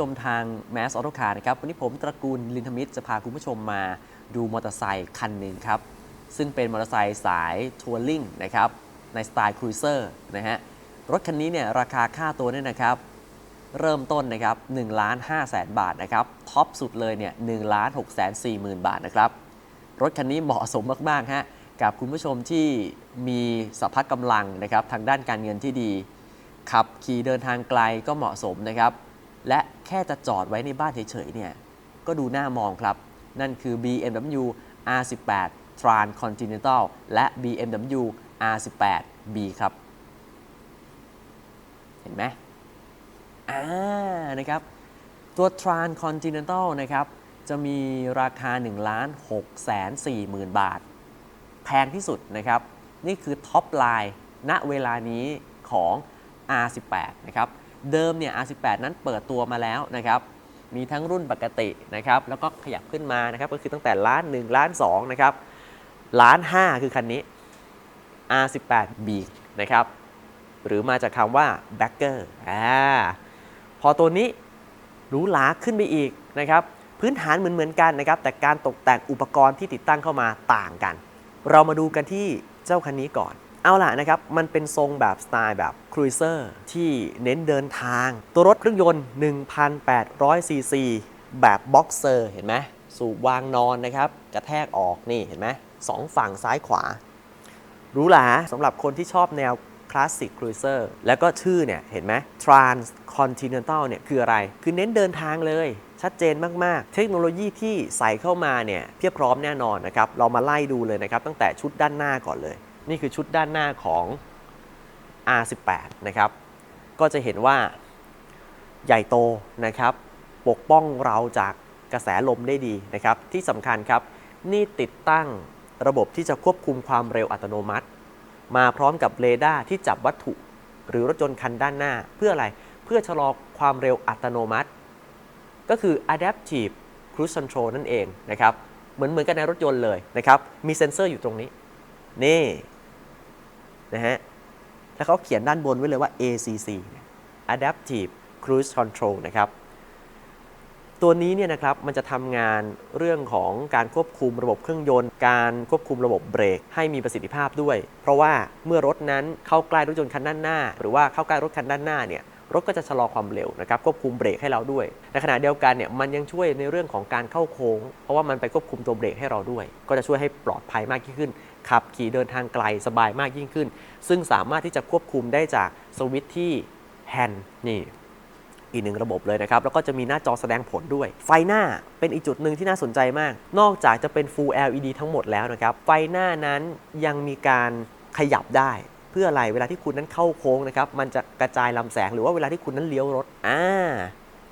ชมทาง Mass Auto Car นะครับ วันนี้ผมตระกูลลินทมิตรจะพาคุณผู้ชมมาดูมอเตอร์ไซค์คันหนึ่งครับ ซึ่งเป็นมอเตอร์ไซค์สายทัวริงนะครับ ในสไตล์ครูเซอร์นะฮะ รถคันนี้เนี่ยราคาค่าตัวเนี่ยนะครับ เริ่มต้นนะครับ1ล้าน5แสนบาทนะครับ ท็อปสุดเลยเนี่ย1ล้าน6แสน4หมื่นบาทนะครับ รถคันนี้เหมาะสมมากๆฮะกับคุณผู้ชมที่มีสภาพกำลังนะครับทางด้านการเงินที่ดีขับขี่เดินทางไกลก็เหมาะสมนะครับ และแค่จะจอดไว้ในบ้านเฉยๆเนี่ยก็ดูน่ามองครับ นั่นคือ BMW R18 Tran Continental และ BMW R18B ครับ เห็นไหมอ่านะครับตัว Tran Continental นะครับจะมีราคา1ล้าน6แสน4หมื่นบาท แพงที่สุดนะครับ นี่คือท็อปไลน์ณเวลานี้ของ R18 นะครับ เดิมเนี่ย R18 นั้นเปิดตัวมาแล้วนะครับมีทั้งรุ่นปกตินะครับแล้วก็ขยับขึ้นมานะครับก็คือตั้งแต่ล้าน1ล้าน2นะครับล้าน 5 คือคันนี้ R18B นะครับหรือมาจากคำว่า backer อ่าพอตัวนี้หรูหราขึ้นไปอีกนะครับพื้นฐานเหมือนเหมือนๆกันนะครับแต่การตกแต่งอุปกรณ์ที่ติดตั้งเข้ามาต่างกัน เรามาดูกันที่เจ้าคันนี้ก่อน เอาล่ะนะครับ มันเป็นทรงแบบสไตล์แบบครูเซอร์ที่เน้นเดินทาง ตัวรถเครื่องยนต์ 1,800 ซีซี แบบบ็อกเซอร์เห็นไหมสูบวางนอนนะครับ กระแทกออกนี่เห็นไหมสองฝั่งซ้ายขวาหรูหราสำหรับคนที่ชอบแนวคลาสสิกครูเซอร์แล้วก็ชื่อเนี่ยเห็นไหม Trans Continental เนี่ยคืออะไร คือเน้นเดินทางเลย ชัดเจนมาก ๆ เทคโนโลยีที่ใส่เข้ามาเนี่ยเพียบพร้อมแน่นอนนะครับ เรามาไล่ดูเลยนะครับ ตั้งแต่ชุดด้านหน้าก่อนเลย นี่คือชุดด้านหน้าของ R18 นะครับ ก็จะเห็นว่าใหญ่โตนะครับ ปกป้องเราจากกระแสลมได้ดีนะครับ ที่สำคัญครับ นี่ติดตั้งระบบที่จะควบคุมความเร็วอัตโนมัติ มาพร้อมกับเรดาร์ที่จับวัตถุ หรือรถยนต์คันด้านหน้า เพื่ออะไร เพื่อชะลอความเร็วอัตโนมัติ ก็คือ adaptive cruise control นั่นเองนะครับ เหมือนเหมือนกันในรถยนต์เลยนะครับ มีเซ็นเซอร์อยู่ตรงนี้ นี่ นะฮะ แล้วเขาเขียนด้านบนไว้เลยว่า ACC adaptive cruise control นะครับ ตัวนี้เนี่ยนะครับมันจะทำงานเรื่องของการควบคุมระบบเครื่องยนต์ การควบคุมระบบเบรกให้มีประสิทธิภาพด้วย เพราะว่าเมื่อรถนั้นเข้าใกล้รถยนต์คันด้านหน้า หรือว่าเข้าใกล้รถคันด้านหน้าเนี่ย รถก็จะชะลอความเร็วนะครับควบคุมเบรกให้เราด้วย ในขณะเดียวกันเนี่ยมันยังช่วยในเรื่องของการเข้าโค้ง เพราะว่ามันไปควบคุมตัวเบรกให้เราด้วย ก็จะช่วยให้ปลอดภัยมากยิ่งขึ้น ขับขี่เดินทางไกลสบายมากยิ่งขึ้น ซึ่งสามารถที่จะควบคุมได้จากสวิตช์ที่แฮนด์นี่อีกหนึ่งระบบเลยนะครับ แล้วก็จะมีหน้าจอแสดงผลด้วย ไฟหน้าเป็นอีกจุดหนึ่งที่น่าสนใจมาก นอกจากจะเป็น Full LED ทั้งหมดแล้วนะครับ ไฟหน้านั้นยังมีการขยับได้ เพื่ออะไรเวลาที่คุณนั้นเข้าโค้งนะครับมันจะกระจายลำแสงหรือว่าเวลาที่คุณนั้นเลี้ยวรถอ่า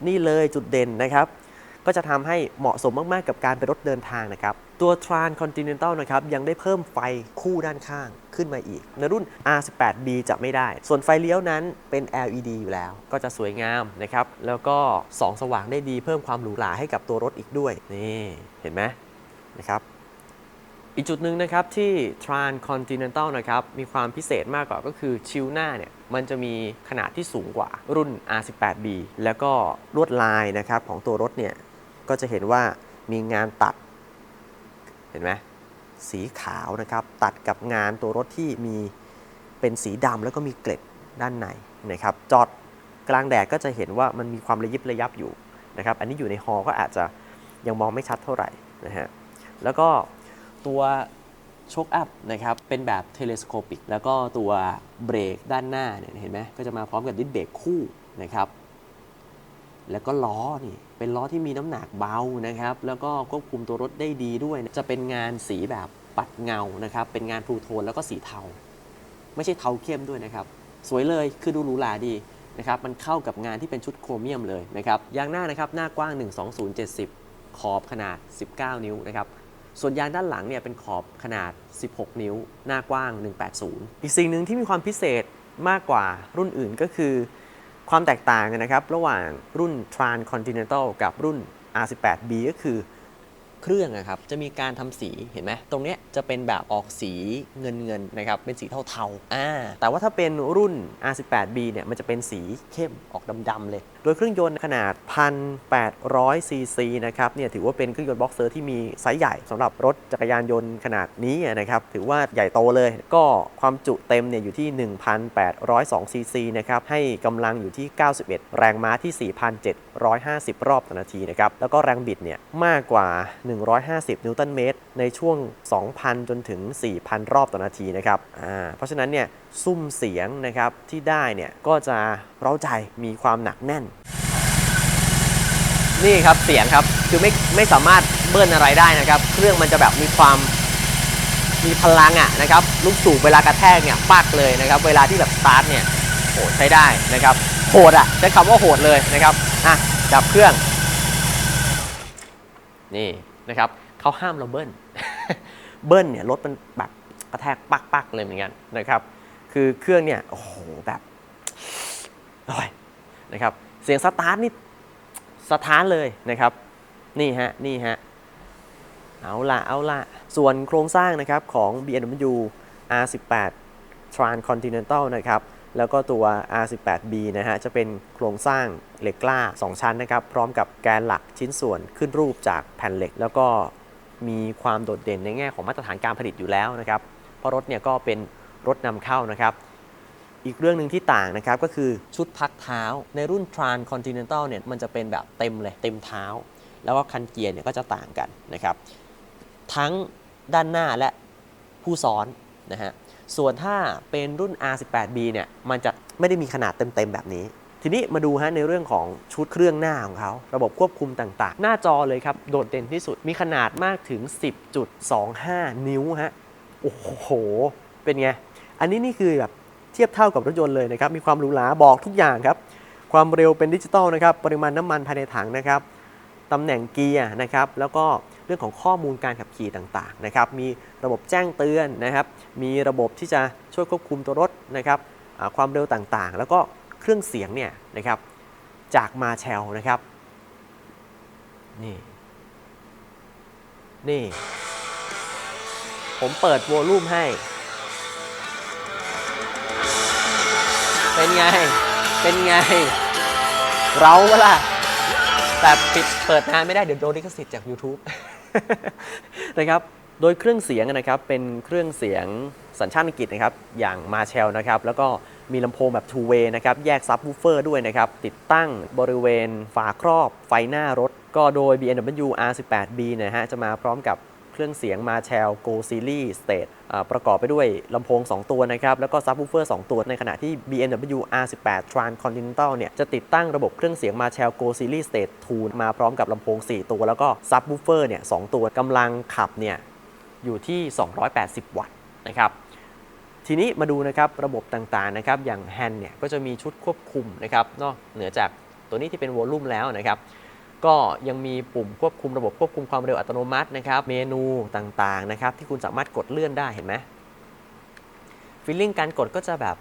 นี่เลยจุดเด่นนะครับ ก็จะทำให้เหมาะสมมาก ๆ กับการเป็นรถเดินทางนะครับ ตัว Tran Continental นะครับยังได้เพิ่มไฟคู่ด้านข้างขึ้นมาอีก ในรุ่น R18B จะไม่ได้ ส่วนไฟเลี้ยวนั้นเป็น LED อยู่แล้ว ก็จะสวยงามนะครับ แล้วก็ส่องสว่างได้ดีเพิ่มความหรูหราให้กับตัวรถอีกด้วย นี่ เห็นไหมนะครับ อีกจุดหนึ่งนะครับที่ Transcontinental นะครับมีความพิเศษมากกว่าก็คือชิลหน้าเนี่ยมันจะมีขนาดที่สูงกว่ารุ่น R18B แล้วก็ลวดลายนะครับของตัวรถเนี่ยก็จะเห็นว่ามีงานตัด เห็นไหมสีขาวนะครับ ตัดกับงานตัวรถที่มีเป็นสีดำแล้วก็มีเกล็ดด้านในนะครับ จอดกลางแดดก็จะเห็นว่ามันมีความระยิบระยับอยู่นะครับ อันนี้อยู่ในฮอก็อาจจะยังมองไม่ชัดเท่าไหร่นะฮะแล้วก็ ตัวโชคอัพนะครับเป็นแบบเทเลสโคปิกแล้วก็ตัวเบรกด้านหน้าเนี่ยเห็นไหมก็จะมาพร้อมกับดิสเบรกคู่นะครับแล้วก็ล้อนี่เป็นล้อที่มีน้ำหนักเบานะครับ แล้วก็ควบคุมตัวรถได้ดีด้วย จะเป็นงานสีแบบปัดเงานะครับ เป็นงานพลูโทนแล้วก็สีเทา ไม่ใช่เทาเข้มด้วยนะครับ สวยเลยคือดูหรูหราดีนะครับ มันเข้ากับงานที่เป็นชุดโครเมียมเลยนะครับ ยางหน้านะครับ หน้ากว้าง 12070 ขอบขนาด 19 นิ้วนะครับ ส่วนยางด้านหลังเนี่ยเป็นขอบขนาด 16 นิ้ว หน้ากว้าง 180 อีกสิ่งหนึ่งที่มีความพิเศษมากกว่ารุ่นอื่นก็คือ ความแตกต่างนะครับ ระหว่างรุ่น Trans Continental กับรุ่น R18B ก็คือ เครื่องอะครับจะมีการทำสีเห็นไหมตรงเนี้ยจะเป็นแบบออกสีเงินเงินๆนะครับเป็นสีเทาๆอ่าแต่ว่าถ้าเป็นรุ่น R18B เนี่ยมันจะเป็นสีเข้มออกดำๆเลย โดยเครื่องยนต์ขนาด 1,800 ซีซีนะครับเนี่ยถือว่าเป็นเครื่องยนต์บ็อกเซอร์ที่มีไซส์ใหญ่สำหรับรถจักรยานยนต์ขนาดนี้นะครับถือว่าใหญ่โตเลย ก็ความจุเต็มเนี่ยอยู่ที่ 1,802 ซีซีนะครับให้กำลังอยู่ที่ 91 แรงม้าที่ 4,750 รอบต่อนาทีนะครับแล้วก็แรงบิดเนี่ยมากกว่า150 นิวตันเมตร ในช่วง 2,000 จนถึง 4,000 รอบต่อนาทีนะครับเพราะฉะนั้นเนี่ยซุ้มเสียงนะครับที่ได้เนี่ยก็จะเร้าใจมีความหนักแน่น นี่ครับเสียงครับคือไม่ไม่สามารถเบิ้ลอะไรได้นะครับ เครื่องมันจะแบบมีความมีพลังอะนะครับลูกสูบเวลากระแทกเนี่ยปักเลยนะครับ เวลาที่แบบสตาร์ทเนี่ยโหใช้ได้นะครับโหดอะใช้คำว่าโหดเลยนะครับอะดับเครื่องนี่ นะครับเขาห้ามเราเบิ้ล เบิ้ลเนี่ยรถมันแบบกระแทกปักปักๆเลยเหมือนกันนะครับ คือเครื่องเนี่ยโอ้โหแบบโอ้ยนะครับ เสียงสตาร์ทนี่สถานเลยนะครับ นี่ฮะนี่ฮะเอาละเอาละส่วนโครงสร้างนะครับของ BMW R18 Transcontinental นะครับ แล้วก็ตัว R18B นะฮะ จะเป็นโครงสร้างเหล็กกล้า 2 ชั้นนะครับ พร้อมกับแกนหลักชิ้นส่วนขึ้นรูปจากแผ่นเหล็ก แล้วก็มีความโดดเด่นในแง่ของมาตรฐานการผลิตอยู่แล้วนะครับ เพราะรถเนี่ยก็เป็นรถนำเข้านะครับ อีกเรื่องหนึ่งที่ต่างนะครับก็คือชุดพักเท้า ในรุ่น Trans Continental เนี่ยมันจะเป็นแบบเต็มเลยเต็มเท้า แล้วก็คันเกียร์เนี่ยก็จะต่างกันนะครับ ทั้งด้านหน้าและผู้ซ้อนนะฮะ ส่วนถ้าเป็นรุ่น R18B เนี่ยมันจะไม่ได้มีขนาดเต็มๆแบบนี้ ทีนี้มาดูฮะในเรื่องของชุดเครื่องหน้าของเขาระบบควบคุมต่างๆ หน้าจอเลยครับ โดดเด่นที่สุดมีขนาดมากถึง 10.25 นิ้วฮะโอ้โห เป็นไง อันนี้นี่คือแบบเทียบเท่ากับรถยนต์เลยนะครับ มีความหรูหราบอกทุกอย่างครับ ความเร็วเป็นดิจิตอลนะครับ ปริมาณน้ำมันภายในถังนะครับตำแหน่งเกียร์นะครับ แล้วก็ เรื่องของข้อมูลการขับขี่ต่างๆนะครับมีระบบแจ้งเตือนนะครับ มีระบบที่จะช่วยควบคุมตัวรถนะครับความเร็วต่างๆ แล้วก็เครื่องเสียงเนี่ยนะครับจากมาแชลนะครับนี่นี่ ผมเปิดโวลูมให้ เป็นไง เป็นไง เราเวล่ะแต่ปิดเปิดนานไม่ได้เดี๋ยวโดนลิขสิทธิ์จาก YouTube นะครับ โดยเครื่องเสียงนะครับเป็นเครื่องเสียงสัญชาติอังกฤษนะครับอย่างมาเชลนะครับแล้วก็มีลำโพงแบบ two way นะครับแยกซับวูเฟอร์ด้วยนะครับติดตั้งบริเวณฝาครอบไฟหน้ารถ ก็โดย BMW R18B นะฮะจะมาพร้อมกับ เครื่องเสียงมาแชล Go Series Stage อ่าประกอบไปด้วยลำโพง 2 ตัวนะครับ แล้วก็ซับวูเฟอร์ 2 ตัว ในขณะที่ BMW R18 Transcontinental เนี่ย จะติดตั้งระบบเครื่องเสียงมาแชล Go Series Stage 2มาพร้อมกับลำโพง 4 ตัว แล้วก็ซับวูเฟอร์เนี่ย2ตัวกำลังขับเนี่ยอยู่ที่ 280 วัตต์นะครับทีนี้มาดูนะครับระบบต่างๆนะครับอย่างแฮนด์เนี่ยก็จะมีชุดควบคุมนะครับนอกเหนือจากตัวนี้ที่เป็นวอลลุ่มแล้วนะครับ ก็ยังมีปุ่มควบคุมระบบควบคุมความเร็วอัตโนมัตินะครับ เมนูต่างๆนะครับ ที่คุณสามารถกดเลื่อนได้เห็นไหมฟีลลิ่งการกดก็จะแบบ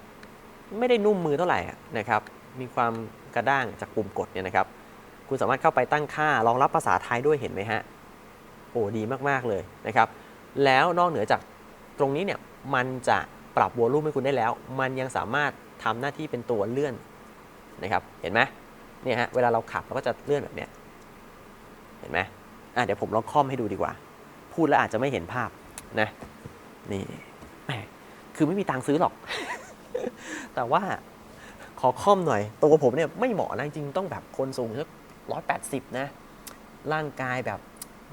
ไม่ได้นุ่มมือเท่าไหร่นะครับ มีความกระด้างจากปุ่มกดเนี่ยนะครับ คุณสามารถเข้าไปตั้งค่ารองรับภาษาไทยด้วยเห็นไหมฮะ โอ้ดีมากๆเลยนะครับ แล้วนอกเหนือจากตรงนี้เนี่ยมันจะปรับวอลลุ่มให้คุณได้แล้ว มันยังสามารถทำหน้าที่เป็นตัวเลื่อนนะครับ เห็นไหมเนี่ยฮะ เวลาเราขับเราก็จะเลื่อนแบบเนี้ย เห็นไหมอะเดี๋ยวผมลองค่อมให้ดูดีกว่า พูดแล้วอาจจะไม่เห็นภาพนะนี่แหมคือไม่มีตังค์ซื้อหรอก แต่ว่าขอค่อมหน่อย ตัวผมเนี่ยไม่เหมาะนะจริงต้องแบบคนสูงสักร้อยแปดสิบนะ ร่างกายแบบ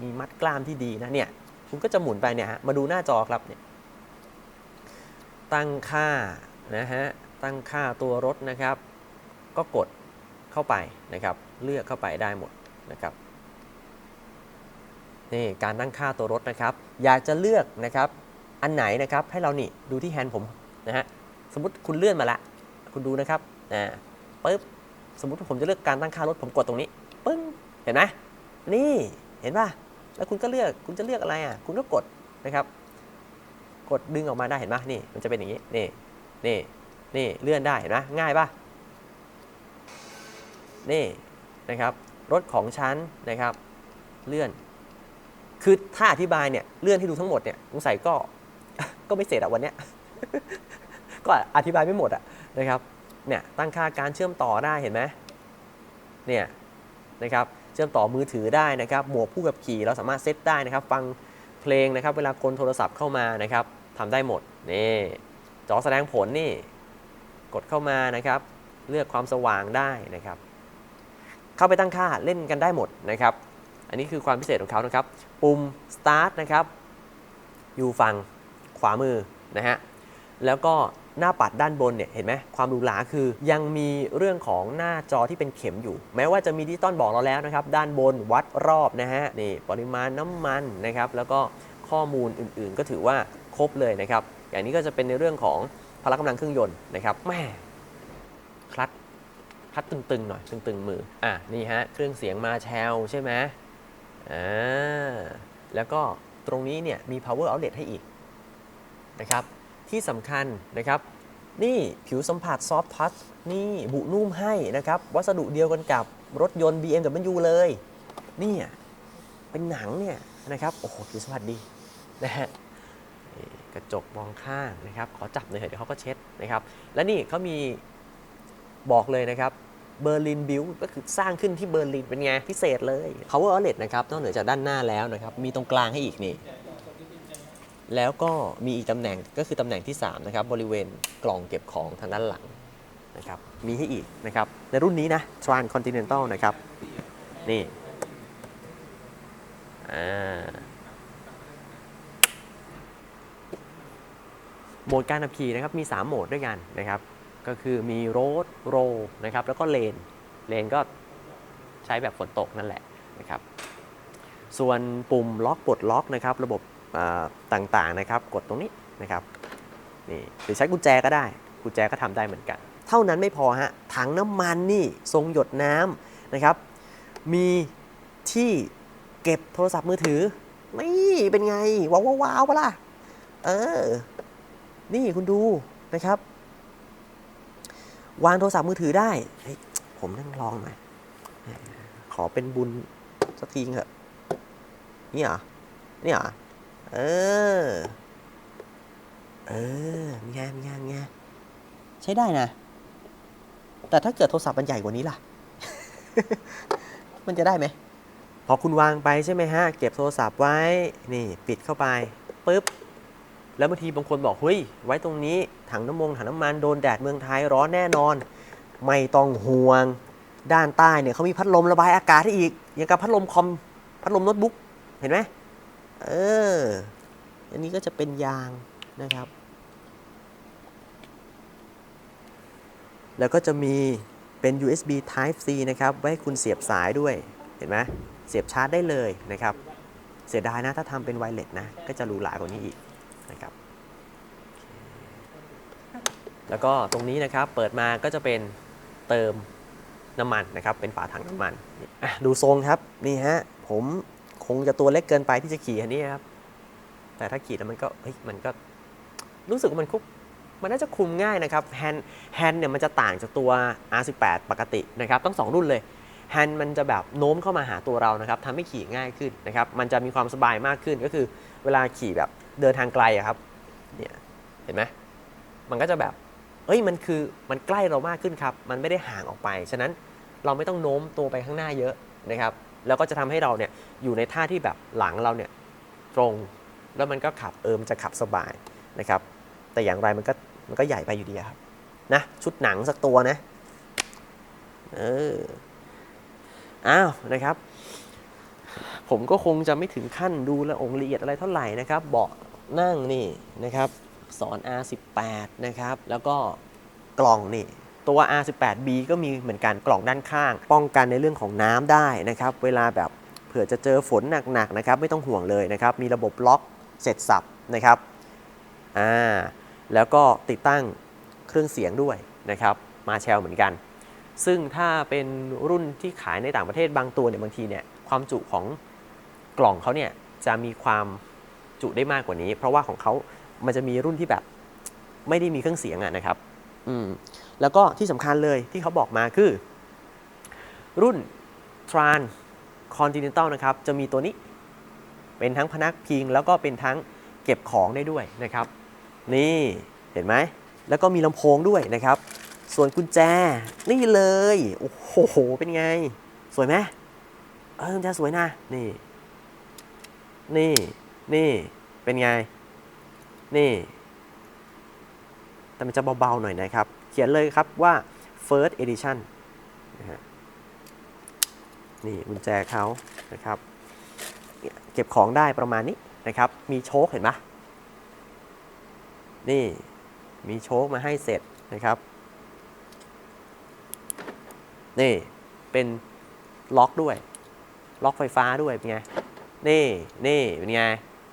มีมัดกล้ามที่ดีนะเนี่ยคุณก็จะหมุนไปเนี่ยฮะมาดูหน้าจอครับเนี่ยตั้งค่านะฮะตั้งค่าตัวรถนะครับ ก็กดเข้าไปนะครับ เลือกเข้าไปได้หมดนะครับ นี่การตั้งค่าตัวรถนะครับ อยากจะเลือกนะครับ อันไหนนะครับ ให้เรานี่ดูที่แฮนด์ผมนะฮะ สมมติคุณเลื่อนมาละ คุณดูนะครับอ่าปึ๊บ สมมติผมจะเลือกการตั้งค่ารถผมกดตรงนี้ ปึ้ง เห็นไหมนี่ เห็นป่ะ แล้วคุณก็เลือก คุณจะเลือกอะไรอะ คุณก็กดนะครับ กดดึงออกมาได้เห็นป่ะ นี่ มันจะเป็นอย่างนี้ นี่ นี่ นี่ เลื่อนได้เห็นไหมง่ายป่ะ นี่นะครับ รถของฉันนะครับ เลื่อน คือถ้าอธิบายเนี่ยเลื่อนให้ดูทั้งหมดเนี่ยสงสัยก็ก็ไม่เสร็จอะวันเนี้ยก็อธิบายไม่หมดอะนะครับเนี่ยตั้งค่าการเชื่อมต่อได้เห็นไหมเนี่ยนะครับเชื่อมต่อมือถือได้นะครับหมวกผู้ขับขี่เราสามารถเซตได้นะครับ ฟังเพลงนะครับเวลาคนโทรศัพท์เข้ามานะครับทำได้หมดนี่จอแสดงผลนี่กดเข้ามานะครับ เลือกความสว่างได้นะครับ เข้าไปตั้งค่าเล่นกันได้หมดนะครับ อันนี้คือความพิเศษของเขานะครับ ปุ่ม start นะครับ อยู่ฝั่งขวามือนะฮะ แล้วก็หน้าปัดด้านบนเนี่ยเห็นไหมความหรูหราคือ ยังมีเรื่องของหน้าจอที่เป็นเข็มอยู่ แม้ว่าจะมีดิจิตอลบอกเราแล้วนะครับ ด้านบนวัดรอบนะฮะนี่ปริมาณน้ำมันนะครับ แล้วก็ข้อมูลอื่นๆ ก็ถือว่าครบเลยนะครับ อย่างนี้ก็จะเป็นในเรื่องของพละกำลังเครื่องยนต์นะครับแม่คลัตคลัตตึงๆหน่อยตึงๆมืออะนี่ฮะเครื่องเสียงมาแชลใช่ไหม อ่าแล้วก็ตรงนี้เนี่ยมี power outlet ให้อีกนะครับ ที่สำคัญนะครับ นี่ผิวสัมผัสซอฟ t ์ทัชนี่บุนุ่มให้นะครับ วัสดุเดียวกันกับรถยนต์ BMW เลยนี่เป็นหนังเนี่ยนะครับ โอ้โหผิวสัมผัสดีนะฮะกระจกมองข้างนะครับ ขอจับหน่อยเดี๋ยวเขาก็เช็ดนะครับ และนี่เขามีบอกเลยนะครับ เบอร์ลินบิลก็คือสร้างขึ้นที่เบอร์ลินเป็นไง พิเศษเลย power outlet นะครับนอกเหนือจากด้านหน้าแล้วนะครับ มีตรงกลางให้อีกนี่ แล้วก็มีอีกตำแหน่งก็คือตำแหน่งที่ 3 นะครับ บริเวณกล่องเก็บของทางด้านหลังนะครับมีให้อีกนะครับ ในรุ่นนี้นะ Trans Continental นะครับ นี่อ่าโหมดการขับขี่นะครับ มี 3 โหมดด้วยกันนะครับ ก็คือมี Road Roll นะครับแล้วก็เลนเลนก็ใช้แบบฝนตกนั่นแหละนะครับส่วนปุ่มล็อกปลดล็อกนะครับระบบต่างๆนะครับกดตรงนี้นะครับนี่หรือใช้กุญแจก็ได้กุญแจก็ทำได้เหมือนกัน เท่านั้นไม่พอฮะถังน้ำมันนี่ทรงหยดน้ำนะครับมีที่เก็บโทรศัพท์มือถือนี่เป็นไงว้าวว้าวว้าวปะล่ะเออนี่คุณดูนะครับ วางโทรศัพท์มือถือได้ผมนั่งลองหน่อยขอเป็นบุญสักทีเถอะนี่เหรอนี่เหรอเออ เออมีไงมีไงมีไงใช้ได้นะ แต่ถ้าเกิดโทรศัพท์มันใหญ่กว่านี้ล่ะ มันจะได้ไหมพอคุณวางไปใช่ไหมฮะ เก็บโทรศัพท์ไว้ นี่ ปิดเข้าไปปุ๊บ แล้วบางทีบางคนบอกเฮ้ยไว้ตรงนี้ถังน้ำมงถังน้ำมันโดนแดดเมืองไทยร้อนแน่นอน ไม่ต้องห่วง ด้านใต้เนี่ยเขามีพัดลมระบายอากาศให้อีก อย่างกับพัดลมคอมพัดลมโน้ตบุ๊กเห็นไหมเออ อันนี้ก็จะเป็นยางนะครับ แล้วก็จะมีเป็น USB Type C นะครับ ไว้ให้คุณเสียบสายด้วย เห็นไหมเสียบชาร์จได้เลยนะครับ เสียดายนะถ้าทำเป็นไวเลสนะ ก็จะหรูหรากว่านี้อีก นะครับ แล้วก็ตรงนี้นะครับเปิดมาก็จะเป็นเติมน้ำมันนะครับ เป็นฝาถังน้ำมันดูทรงครับนี่ฮะผมคงจะตัวเล็กเกินไปที่จะขี่อันนี้ครับ แต่ถ้าขี่แล้วมันก็เฮ้ยมันก็รู้สึกว่ามันคุกมันน่าจะคุมง่ายนะครับแฮนด์แฮนด์เนี่ยมันจะต่างจากตัว R18 ปกตินะครับต้องสองรุ่นเลยแฮนด์มันจะแบบโน้มเข้ามาหาตัวเรานะครับทำให้ขี่ง่ายขึ้นนะครับ มันจะมีความสบายมากขึ้นก็คือ เวลาขี่แบบ เดินทางไกลอะครับเนี่ยเห็นไหมมันก็จะแบบเอ้ยมันคือมันใกล้เรามากขึ้นครับ มันไม่ได้ห่างออกไป ฉะนั้นเราไม่ต้องโน้มตัวไปข้างหน้าเยอะนะครับ แล้วก็จะทำให้เราเนี่ยอยู่ในท่าที่แบบหลังเราเนี่ยตรง แล้วมันก็ขับเออมจะขับสบายนะครับ แต่อย่างไรมันก็มันก็ใหญ่ไปอยู่ดีอะครับนะชุดหนังสักตัวนะเอออ้าวนะครับ ผมก็คงจะไม่ถึงขั้นดูละองละเอียดอะไรเท่าไหร่นะครับ เบาะนั่งนี่นะครับสอน R18 นะครับ แล้วก็กล่องนี่ตัว R18B ก็มีเหมือนกันกล่องด้านข้าง ป้องกันในเรื่องของน้ำได้นะครับ เวลาแบบเผื่อจะเจอฝนหนักๆนะครับ ไม่ต้องห่วงเลยนะครับ มีระบบล็อกเสร็จสับนะครับอ่าแล้วก็ติดตั้งเครื่องเสียงด้วยนะครับ มาแชลเหมือนกัน ซึ่งถ้าเป็นรุ่นที่ขายในต่างประเทศบางตัวเนี่ยบางทีเนี่ยความจุของ กล่องเขาเนี่ยจะมีความจุได้มากกว่านี้ เพราะว่าของเขามันจะมีรุ่นที่แบบไม่ได้มีเครื่องเสียงอะนะครับ อืม แล้วก็ที่สำคัญเลยที่เขาบอกมาคือ รุ่น TRAN Continental นะครับ จะมีตัวนี้เป็นทั้งพนักพิง แล้วก็เป็นทั้งเก็บของได้ด้วยนะครับ นี่เห็นไหม แล้วก็มีลำโพงด้วยนะครับ ส่วนกุญแจ นี่เลย โอ้โห เป็นไง สวยไหมเออกุญแจสวยนะ นี่ นี่ นี่ เป็นไง นี่ แต่มันจะเบา ๆ หน่อยนะครับ เขียนเลยครับว่า first edition นะฮะนี่กุญแจเขานะครับ เก็บของได้ประมาณนี้นะครับ มีโชคเห็นไหมนี่ มีโชคมาให้เสร็จนะครับ นี่ เป็นล็อกด้วย ล็อกไฟฟ้าด้วยเป็นไง นี่นี่เป็นไง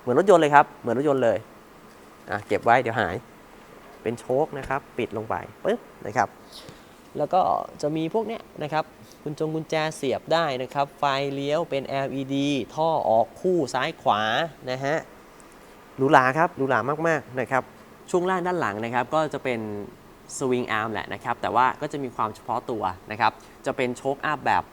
เหมือนรถยนต์เลยครับ เหมือนรถยนต์เลยอะเก็บไว้เดี๋ยวหาย เป็นโชคนะครับ ปิดลงไปปึ๊บนะครับ แล้วก็จะมีพวกเนี้ยนะครับกุญจงกุญแจเสียบได้นะครับ ไฟเลี้ยวเป็น LED ท่อออกคู่ซ้ายขวานะฮะหรูหราครับหรูหรามากๆนะครับ ช่วงล่างด้านหลังนะครับ ก็จะเป็นสวิงอาร์มแหละนะครับ แต่ว่าก็จะมีความเฉพาะตัวนะครับ จะเป็นโชคอัพแบบ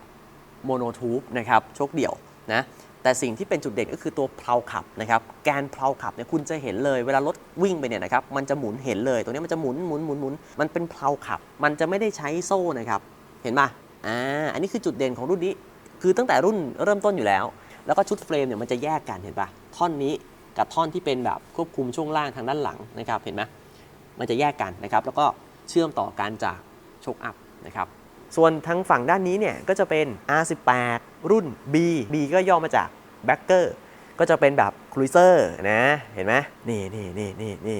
โมโนทูบนะครับ โชคเดี่ยวนะ แต่สิ่งที่เป็นจุดเด่นก็คือตัวเพลาขับนะครับแกนเพลาขับเนี่ยคุณจะเห็นเลยเวลารถวิ่งไปเนี่ยนะครับมันจะหมุนเห็นเลยตัวนี้มันจะหมุนหมุนหมุนหมุนมันเป็นเพลาขับ มันจะไม่ได้ใช้โซ่นะครับเห็นป่ะอ่าอันนี้คือจุดเด่นของรุ่นนี้ คือตั้งแต่รุ่นเริ่มต้นอยู่แล้ว แล้วก็ชุดเฟรมเนี่ยมันจะแยกกันเห็นป่ะท่อนนี้กับท่อนที่เป็นแบบควบคุมช่วงล่างทางด้านหลังนะครับเห็นไหมมันจะแยกกันนะครับแล้วก็เชื่อมต่อกันจากโชคอัพนะครับ ส่วนทางฝั่งด้านนี้เนี่ยก็จะเป็น R18 รุ่น B B ก็ย่อมาจาก b a c k e r ก็จะเป็นแบบค r ู i เซอร์นะเห็นไหมนี่นี่นี่นี่นี่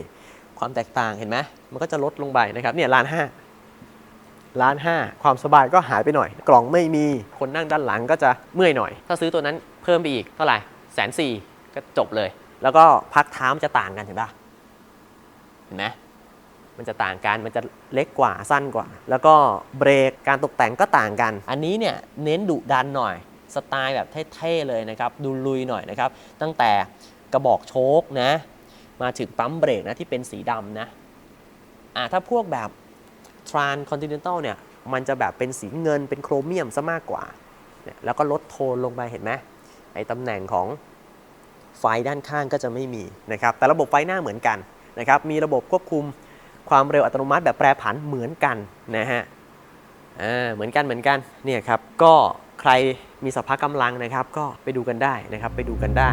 ความแตกต่างเห็นไหมมันก็จะลดลงไปนะครับเนี่ยล้านห้าล้านห้าความสบายก็หายไปหน่อย กล่องไม่มีคนนั่งด้านหลังก็จะเมื่อยหน่อย ถ้าซื้อตัวนั้นเพิ่มไปอีกเท่าไหร่แสนสี่ก็จบเลย แล้วก็พักเท้ามันจะต่างกันเห็นปะเห็นไหม มันจะต่างกัน มันจะเล็กกว่าสั้นกว่า แล้วก็เบรกการตกแต่งก็ต่างกัน อันนี้เนี่ยเน้นดุดันหน่อย สไตล์แบบเท่ๆเลยนะครับ ดูลุยหน่อยนะครับ ตั้งแต่กระบอกโชคนะ มาถึงปั๊มเบรกนะที่เป็นสีดำนะ อ่าถ้าพวกแบบ Trans Continental เนี่ย มันจะแบบเป็นสีเงินเป็นโครเมียมซะมากกว่าเนี่ยแล้วก็ลดโทนลงไปเห็นไหมไอ้ตำแหน่งของไฟด้านข้างก็จะไม่มีนะครับ แต่ระบบไฟหน้าเหมือนกันนะครับ มีระบบควบคุม ความเร็วอัตโนมัติแบบแปรผันเหมือนกันนะฮะอ่าเหมือนกันเหมือนกันเนี่ยครับก็ใครมีสภาพกำลังนะครับ ก็ไปดูกันได้นะครับ ไปดูกันได้